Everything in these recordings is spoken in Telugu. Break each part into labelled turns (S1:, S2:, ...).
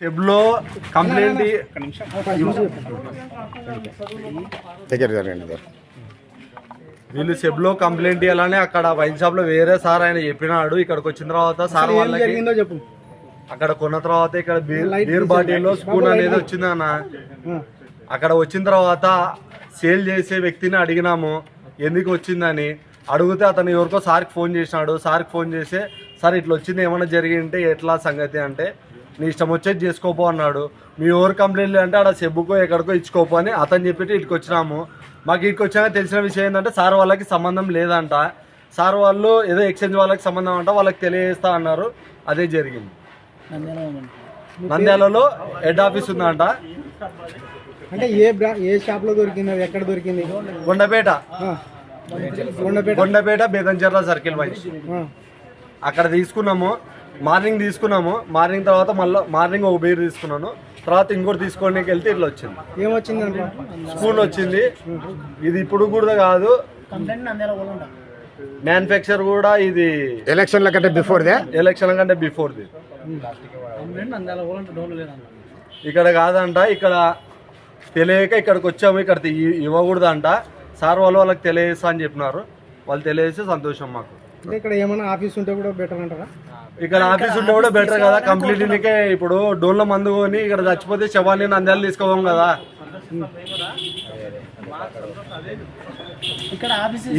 S1: సెబ్లో కంప్లైంట్
S2: దగ్గర జరగండి సార్
S1: వీళ్ళు సెబ్లో కంప్లైంట్ ఇవ్వాలని అక్కడ వైన్ షాప్లో వేరే సార్ ఆయన చెప్పినాడు. ఇక్కడికి వచ్చిన తర్వాత సార్ వాళ్ళకి
S3: చెప్పు.
S1: అక్కడ కొన్న తర్వాత ఇక్కడ బీర్ బీర్ బాటిల్లో స్పూన్ అనేది వచ్చింది అన్న. అక్కడ వచ్చిన తర్వాత సేల్ చేసే వ్యక్తిని అడిగినాము. ఎందుకు వచ్చిందని? అడిగితే అతను ఎవరికో సార్కి ఫోన్ చేసినాడు. సార్కి ఫోన్ చేసి సార్ ఇట్లా వచ్చింది ఏమైనా జరిగింటే ఎట్లా సంగతి? అంటే నీ ఇష్టం వచ్చేది చేసుకోపో అన్నాడు. మీ ఎవరు కంప్లైంట్ అంటే ఆడ సెబ్బుకో ఎక్కడికో ఇచ్చుకోపో అని అతను చెప్పి ఇటుకు వచ్చినాము. మాకు ఇటుకు వచ్చాక తెలిసిన విషయం ఏంటంటే సార్ వాళ్ళకి సంబంధం లేదంట. సార్ వాళ్ళు ఏదో ఎక్స్చేంజ్ వాళ్ళకి సంబంధం అంట వాళ్ళకి తెలియజేస్తా అన్నారు. అదే జరిగింది. నంద్యాలలో హెడ్ ఆఫీస్ ఉందంట.
S3: అంటే ఏ బ్రా ఏ షాప్లో దొరికింది అది ఎక్కడ దొరికింది?
S1: Kondapeta.
S3: Kondapeta.
S1: Bedamcherla circle wise. అక్కడ తీసుకున్నాము. మార్నింగ్ తీసుకున్నాము. మార్నింగ్ తర్వాత మళ్ళీ మార్నింగ్ ఒక బీర్ తీసుకున్నాను. తర్వాత ఇంకోటి తీసుకోవడానికి వెళ్తే ఇట్లా వచ్చింది.
S3: ఏమొచ్చింది
S1: స్పూన్ వచ్చింది. ఇది ఇప్పుడు కూడా కాదు. మ్యానుఫ్యాక్చర్ కూడా ఇది
S2: ఎలక్షన్ల కంటే బిఫోర్ దే?
S1: ఎలక్షన్ కంటే బిఫోర్ది ఇక్కడ కాదంట. ఇక్కడ తెలియక ఇక్కడికి వచ్చాము. ఇక్కడ ఇవ్వకూడదంట. సార్ వాళ్ళు వాళ్ళకి తెలియజేస్తా అని చెప్పినారు. వాళ్ళు తెలియజేస్తే సంతోషం మాకు.
S3: ఇక్కడ ఏమైనా ఆఫీస్ ఉంటే కూడా బెటర్ అంటారా?
S1: ఇక్కడ ఆఫీస్ ఉంటే కూడా బెటర్ కదా కంప్లీట్ నీకే ఇప్పుడు డోన్లో మందు కొని ఇక్కడ చచ్చిపోతే శవాన్ని నంద్యాలు తీసుకోవాలి కదా.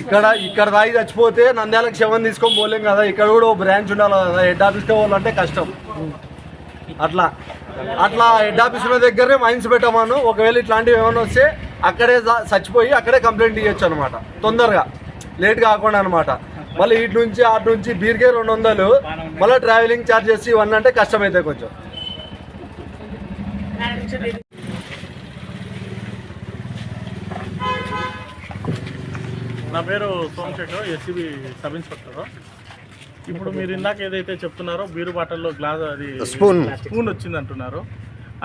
S1: ఇక్కడ ఇక్కడ దాగి చచ్చిపోతే నంద్యాలకు శవం తీసుకొని పోలేం కదా ఇక్కడ కూడా ఓ బ్రాంచ్ ఉండాలి కదా హెడ్ ఆఫీస్కి పోవాలంటే కష్టం. అట్లా. అట్లా హెడ్ ఆఫీస్ ఉన్న దగ్గరనే మైన్స్ పెట్టామను. ఒకవేళ ఇట్లాంటివి ఏమైనా వస్తే అక్కడే చచ్చిపోయి అక్కడే కంప్లైంట్ ఇవ్వచ్చు అనమాట తొందరగా. లేట్ కాకుండా అనమాట మళ్ళీ ఇటు నుంచి అటు నుంచి బీర్కే రెండు వందలు. మళ్ళీ ట్రావెలింగ్ ఛార్జెస్ ఇవన్నీ అంటే కష్టమైతే కొంచెం.
S4: నా పేరు సోమశేఖర్ ఎస్సీబీ సబ్ ఇన్స్పెక్టర్ ఇప్పుడు మీరు ఇందాక ఏదైతే చెప్తున్నారో బీరు బాటల్లో గ్లాస్ అది
S2: స్పూన్.
S4: స్పూన్ వచ్చింది అంటున్నారు.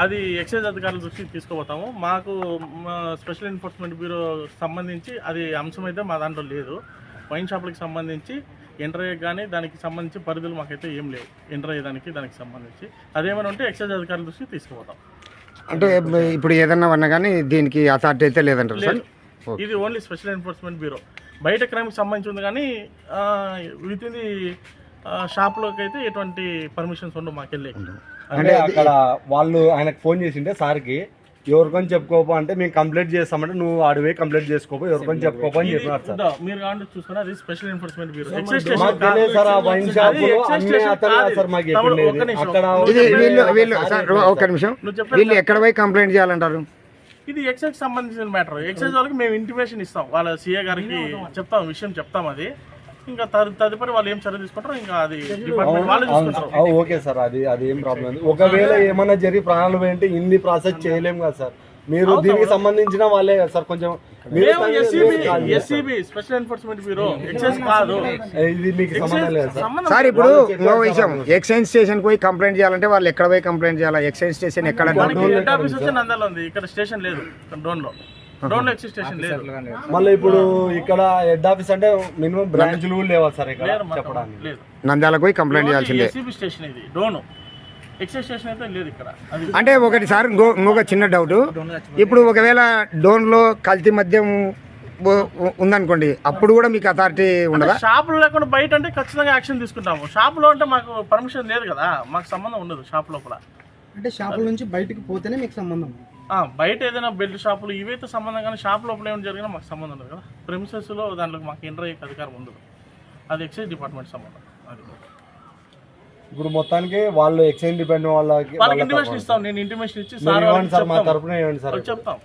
S4: అది ఎక్సైజ్ అధికారుల దృష్టికి తీసుకుపోతాము. మాకు మా స్పెషల్ ఎన్ఫోర్స్మెంట్ బ్యూరో సంబంధించి అది అంశం అయితే మా దాంట్లో లేదు. వైన్ షాపులకు సంబంధించి ఎంటర్ అయ్యే కానీ దానికి సంబంధించి పరిధులు మాకైతే ఏం లేవు. ఎంటర్ అయ్యేదానికి దానికి సంబంధించి. అదేమైనా ఉంటే ఎక్సైజ్ అధికారుల దృష్టికి తీసుకుపోతాం.
S2: అంటే ఇప్పుడు ఏదన్నా ఉన్నా కానీ దీనికి అథారిటీ అయితే లేదంటారు సార్?
S4: ఇది ఓన్లీ స్పెషల్ ఎన్ఫోర్స్మెంట్ బ్యూరో బయట క్రైమ్కి సంబంధించి ఉంది కానీ విత్ ఇన్ ది షాప్లోకి అయితే ఎటువంటి పర్మిషన్స్ ఉండవు మాకెళ్ళి
S1: అంటే అక్కడ వాళ్ళు ఆయనకు ఫోన్ చేసింటే సార్కి ఎవరికొని చెప్పుకోపో అంటే మేము కంప్లైంట్ చేస్తామంటే నువ్వు ఆడిపోయి కంప్లైంట్ చేసుకోపో ఎవరికొని చెప్పుకోపో అని చెప్పినారు సార్.
S4: ఇదో మీరు కావాలంటే చూసుకున్నా అది స్పెషల్ ఎన్ఫోర్స్మెంట్ బ్యూరో. ఎక్సైజ్
S1: మాకు తెలియదు సార్ ఆ వైన్ షాపులు అన్నీ అతనే సార్ మాకు చెప్పిండేది. అక్కడ
S2: ఇది వీళ్ళు వీళ్ళు సార్ ఒక నిమిషం.
S4: నువ్వు చెప్పేది
S2: వీళ్ళు ఎక్కడ పోయి కంప్లైంట్ చేయాలంటారు?
S4: ఇది ఎక్సైజ్ సంబంధించిన మ్యాటర్ ఎక్సైజ్ వాళ్ళకి మేము ఇంటిమేషన్ ఇస్తాం. వాళ్ళ సీఏ గారికి చెప్తాం విషయం చెప్తాం అది. ఇంకా తదు- తదుపరి వాళ్ళు ఏం చర్య తీసుకుంటారో ఇంకా అది డిపార్ట్మెంట్ వాళ్ళు
S1: అవును.
S4: తీసుకుంటారు.
S1: ఆ, ఓకే సార్. అది అది ఏం ప్రాబ్లం లేదు. ఒకవేళ ఏమన్నా జరిగి ప్రాణాలు పోయింటే ఇన్ని ప్రాసెస్ చేయలేం కదా సార్. మీరు దీనికి సంబంధించిన వాళ్ళే కదా సార్. కొంచెం
S4: స్పెషల్ ఎన్ఫోర్స్మెంట్ బ్యూరో ఎక్సైజ్ కాదు
S1: ఇది మీకు సంబంధం లేదు సార్.
S2: సార్ ఇప్పుడు ఇంకో విషయం ఎక్సైజ్ స్టేషన్ పోయి కంప్లైంట్ చేయాలంటే వాళ్ళు ఎక్కడ పోయి కంప్లైంట్ చేయాలి? ఎక్సైజ్ స్టేషన్ ఎక్కడ
S4: ఇక్కడ స్టేషన్ లేదు. డోన్లో.
S1: మళ్ళీ ఇప్పుడు ఇక్కడ హెడ్ ఆఫీస్ అంటే మినిమం బ్రాంచ్లు కూడా లేవా సార్ ఇక్కడ చెప్పడానికి.
S2: నంద్యాలకు పోయి కంప్లైంట్ చేయాల్సిందే.
S4: స్టేషన్ ఇది డోన్ ఎక్సైజ్ స్టేషన్ అయితే లేదు ఇక్కడ. అది
S2: అంటే ఒకటి సార్ ఇంకో ఇంకొక చిన్న డౌట్ ఇప్పుడు ఒకవేళ డోన్లో కల్తీ మద్యం ఉందనుకోండి అప్పుడు కూడా మీకు అథారిటీ ఉండదా?
S4: షాపులు లేకుండా బయట అంటే ఖచ్చితంగా యాక్షన్ తీసుకుంటాము. షాపులో అంటే మాకు పర్మిషన్ లేదు కదా. మాకు సంబంధం ఉండదు షాప్ లోపల.
S3: అంటే షాపుల నుంచి బయటికి పోతేనే మీకు సంబంధం.
S4: బయట ఏదైనా బెల్ట్ షాపులు ఇవైతే సంబంధం కానీ షాప్ లోపల ఏమైనా జరిగినా మాకు సంబంధం ఉండదు కదా. Premises లో దాంట్లో మాకు ఎంటర్ అయ్యే అధికారం ఉండదు. అది ఎక్సైజ్ డిపార్ట్మెంట్ సంబంధం. అది
S1: ఇప్పుడు మొత్తానికి వాళ్ళు ఎక్స్చేంజ్ డిపెండ్ వాళ్ళకి
S4: వాళ్ళకి
S1: వాళ్ళ
S4: ఇంటిమేషన్ ఇస్తాం. నేను ఇంటిమేషన్ ఇచ్చి సార్
S1: ఇవ్వండి సార్ మా. తరపున ఇవ్వండి సార్
S4: చెప్తాం.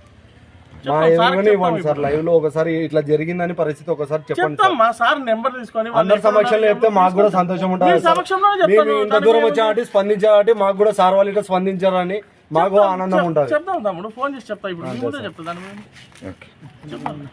S1: మా ఇవ్వండి సార్
S4: ఇప్పుడు.
S1: లైవ్లో ఒకసారి ఇట్లా జరిగిందని పరిస్థితి ఒకసారి చెప్పండి
S4: మా సార్ నెంబర్ తీసుకొని
S1: అందరి సమక్షంలో చెప్తే మాకు కూడా సంతోషం ఉంటుంది మేము ఇంత దూరం మాకు కూడా సార్ వాళ్ళు ఇట్లా స్పందించారని మాకు ఆనందం ఉంటుంది
S4: చెప్తాం తమ్ముడు ఫోన్ చేసి చెప్తా ఇప్పుడు చెప్తా దాని చెప్తాను